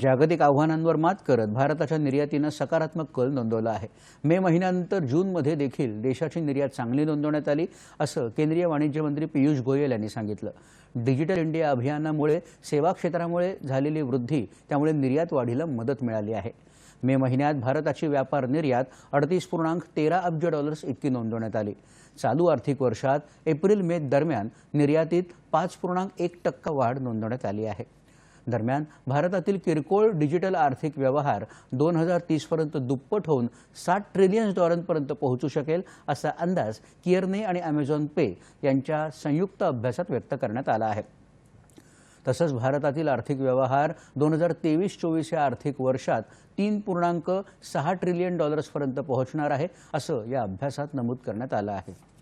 जागतिक आव्हानांवर मात करत भारताच्या निर्यातीनं सकारात्मक कल नोंदवला आहे. मे महिन्यानंतर जूनमध्ये देखील देशाची निर्यात चांगली नोंदवण्यात आली असं केंद्रीय वाणिज्य मंत्री पियुष गोयल यांनी सांगितलं. डिजिटल इंडिया अभियानामुळे सेवा क्षेत्रामुळे झालेली वृद्धी त्यामुळे निर्यात वाढीला मदत मिळाली आहे. मे महिन्यात भारताची व्यापार निर्यात अडतीस पूर्णांक तेरा अब्ज डॉलर्स इतकी नोंदवण्यात आली. चालू आर्थिक वर्षात एप्रिल मे दरम्यान निर्यातीत पाच पूर्णांक एक टक्का वाढ नोंदवण्यात आली आहे. दरम्यान भारतातील किरकोळ डिजिटल आर्थिक व्यवहार दोन हजार तीसपर्यंत दुप्पट होऊन साठ ट्रिलियन डॉलरपर्यंत पोहोचू शकेल असा अंदाज किअरने आणि अमेझॉन पे यांच्या संयुक्त अभ्यासात व्यक्त करण्यात आला आहे. तसंच भारतातील आर्थिक व्यवहार दोन हजार तेवीस चोवीस या आर्थिक वर्षात तीन पूर्णांक सहा ट्रिलियन डॉलर्सपर्यंत पोहोचणार आहे असं या अभ्यासात नमूद करण्यात आलं आहे.